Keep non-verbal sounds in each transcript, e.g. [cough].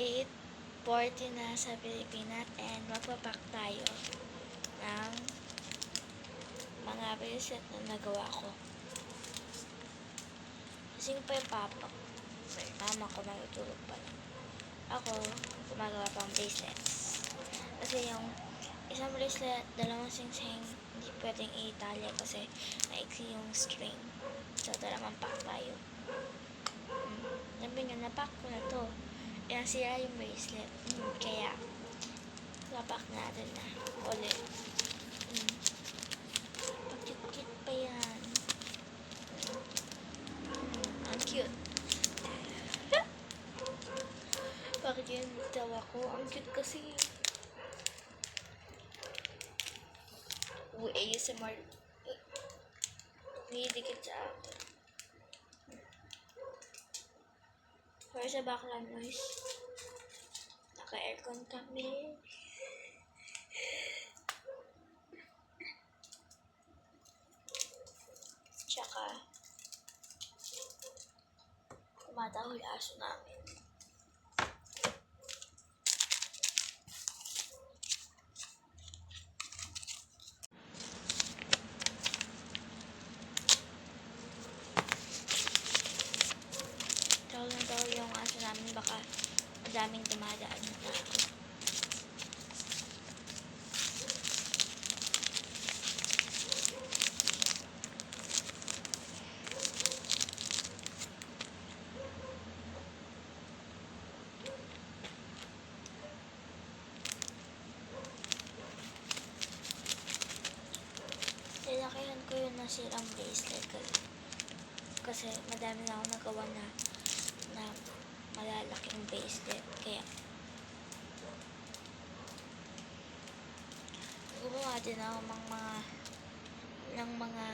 8.40 na sa Pilipinas and magpapak tayo ng mga bracelet na nagawa ko. Kasi pa yung papa ko. Mama ko matutulog pa lang. Ako, gumagawa pang bracelets. Kasi yung isang bracelet, dalawang singsing, hindi pwedeng i-italya kasi maiksi yung string. So, dalawang pack tayo. Mm. Sabi nyo, napack ko na to. Nasira yung bracelet. Mm, kaya, napack natin na. Ulit. Mm. Pag-cute-cute pa yan. Mm, ang cute. [laughs] Bakit yun tawa ko? Ang cute kasi. Uy, ASMR. Nidikit sa akin. Para sa background noise. Naka-aircon kami. Tsaka, kumataho yung aso namin. Tawag na tawag yung aso namin baka madaming dumadaan na tao. Nilakihan ko yung nasirang bracelet kasi madami na ako nagawa na na malalaking bracelet. Kaya, gumawa din ako ng mga ng mga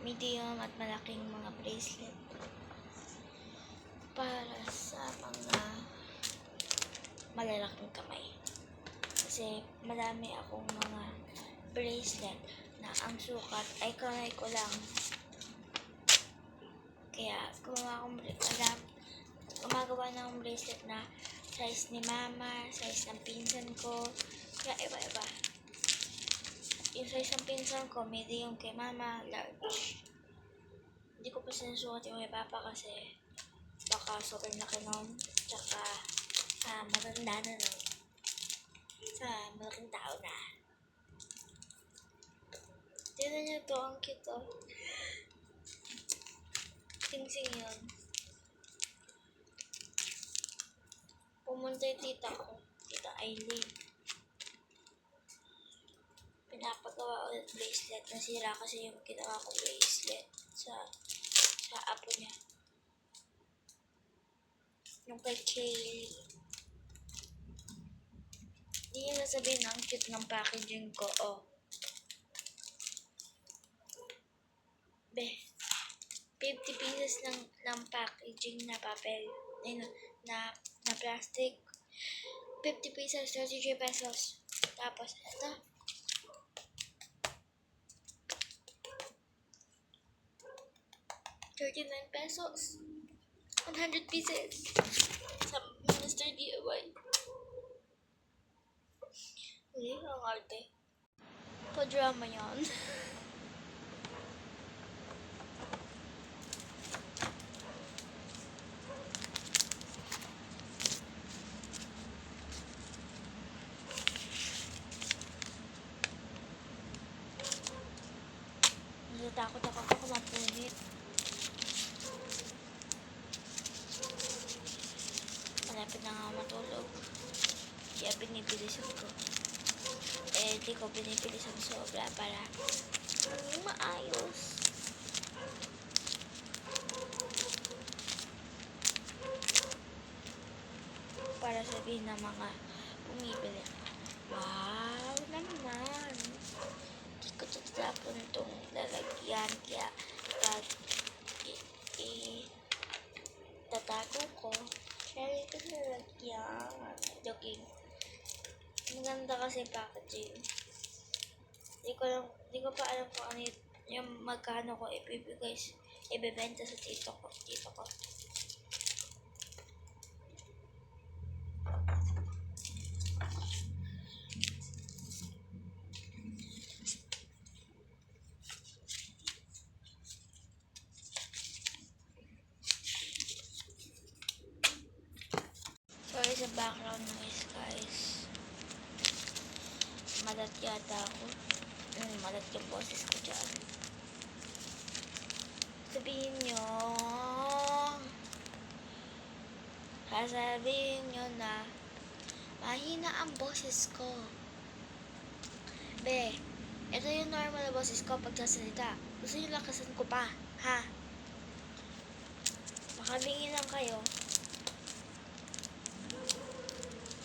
medium at malaking mga bracelet para sa mga malalaking kamay. Kasi marami akong mga bracelet na ang sukat ay kamay ko lang. Kaya gumawa akong bra- alam, gumagawa ng bracelet na size ni mama, size ng pinsan ko, kaya iba-iba. Yung size ng pinsan ko, medium kay mama, large. Hindi ko pa sinusukat yung kay papa kasi baka sobrang laki nun. Tsaka, ah, matanda na nun. Sa malaking tao na. Tignan niyo to, ang cute oh. Sing-sing yun. Pumunta yung tita ko, tita Eileen. Pinapagawa ulit bracelet. Nasira kasi yung ginawa ko bracelet sa sa apo niya. Yung kay Kaylee. Hindi niya nasabihin na ang cute ng packaging ko. Oh. Be. 50 pieces ng, ng packaging na papel. Ay, na, na, na plastic. 50 pieces, 33 pesos. Tapos, ito. Thirty-nine pesos. 100 pieces. Sa Mr. DIY. Hindi, ang arte. Pa-drama yan. [laughs] Natatakot ako baka mapunit. Malapit na nga matulog. Kaya binibilisan ko. Eh, di ko binibilisan sobra para maayos. Para sabihin ng mga bumibili. Wow naman! Hindi ko tatapon itong lalagyan. Kaya pag i- i- tatago ko, kaya ito lalagyan. Joking. Maganda kasi packaging. Hindi ko lang, hindi ko pa alam kung ano yung magkano ko ibibigay, ibebenta sa tito ko, tito ko. Sorry sa background noise guys. Malat yata ako. Mm, malat yung boses ko dyan. Sabihin nyo, sasabihin nyo na mahina ang boses ko. Be, ito yung normal na boses ko pag sasalita. Gusto nyo lakasan ko pa, ha? Makabingin lang kayo.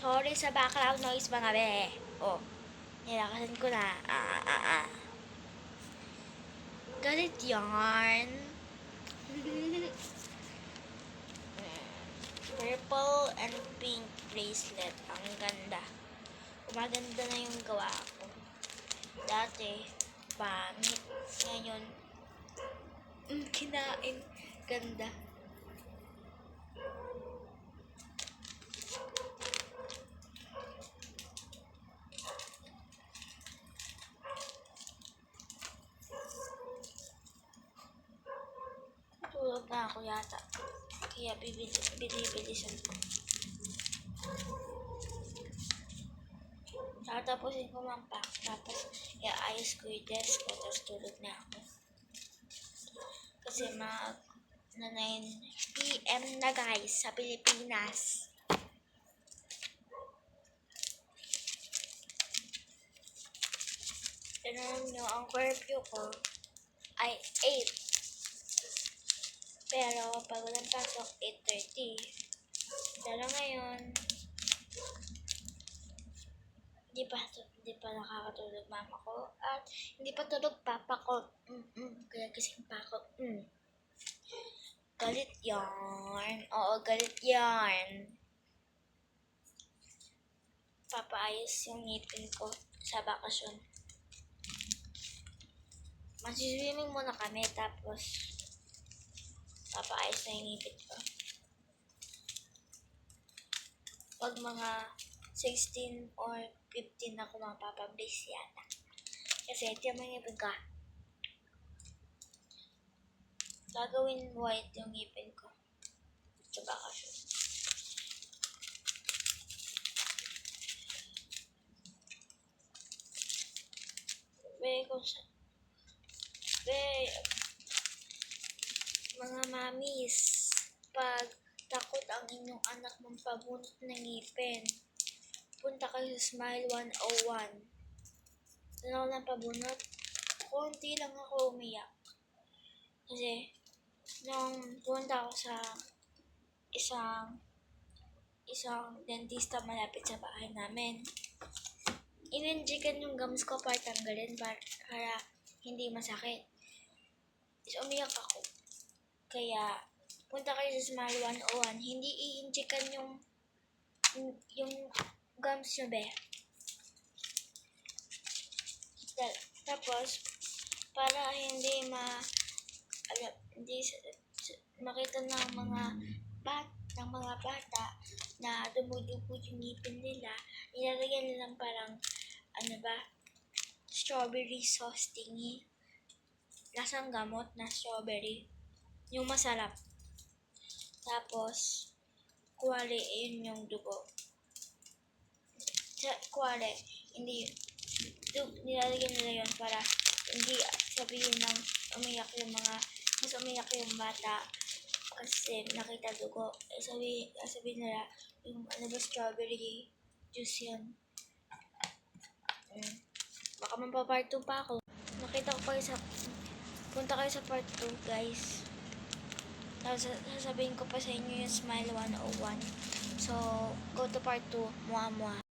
Sorry sa background noise mga be. Oh, nilakasan ko na. Ah, ah, ah, ah. Galit yarn. [laughs] Purple and pink bracelet. Ang ganda. Gumaganda na yung gawa ko. Dati, pangit. Ngayon, [laughs] kinain. Ganda. Tulog ako yata. Kaya binibilisan ko. Tatapusin ko mampak. Tapos, iaayos ko yung desk ko. Tapos tulog na ako. Kasi mag na 9 p.m. na guys sa Pilipinas. Tanong nyo, ang curfew ko ay 8. Pero pag walang pasok, 8.30. Pero ngayon, hindi pa, hindi pa nakakatulog mama ko. At hindi pa tulog papa ko. Mm-mm, kaya gising pa ako. Mm. Galit yarn. Oo, galit yarn. Papaayos yung ngipin ko sa bakasyon. Masiswimming muna kami tapos papaayos na yung ngipin ko. Pag mga 16 or 15 ako mapapablis yata. Kasi ito yung mga ngipin ka. Gagawin white yung ngipin ko. Sa bakasyon. Be, kung sa... Be, mga mamis, pag takot ang inyong anak mong pabunot ng ngipin, punta kayo sa Smile 101. Doon ako lang pabunot. Konti lang ako umiyak. Kasi, nung punta ako sa isang isang dentista malapit sa bahay namin, ininjikan yung gums ko para tanggalin para, para hindi masakit. Tapos umiyak ako. Kaya, punta kayo sa Smile 101, hindi i-injikan yung yung gums nyo, be. Ta- Tapos, para hindi ma alam, hindi sa- sa- makita ng mga bat ng mga bata na dumudugo yung ngipin nila, nilalagyan nilang parang, ano ba, strawberry sauce thingy. Lasang gamot na strawberry. Yung masarap. Tapos, kuwari, yun yung dugo. Kuwari, hindi, du, nilalagyan nila yun para hindi sabihin ng umiyak yung mga, mas umiyak yung bata kasi nakita dugo. Eh, sabi, sabihin nila, yung ano ba, strawberry juice yan. Mm. Baka mapapart 2 pa ako. Nakita ko kayo sa, punta kayo sa part 2, guys. Tapos sasabihin ko pa sa inyo yung Smile 101. So, go to part 2. Mua mua.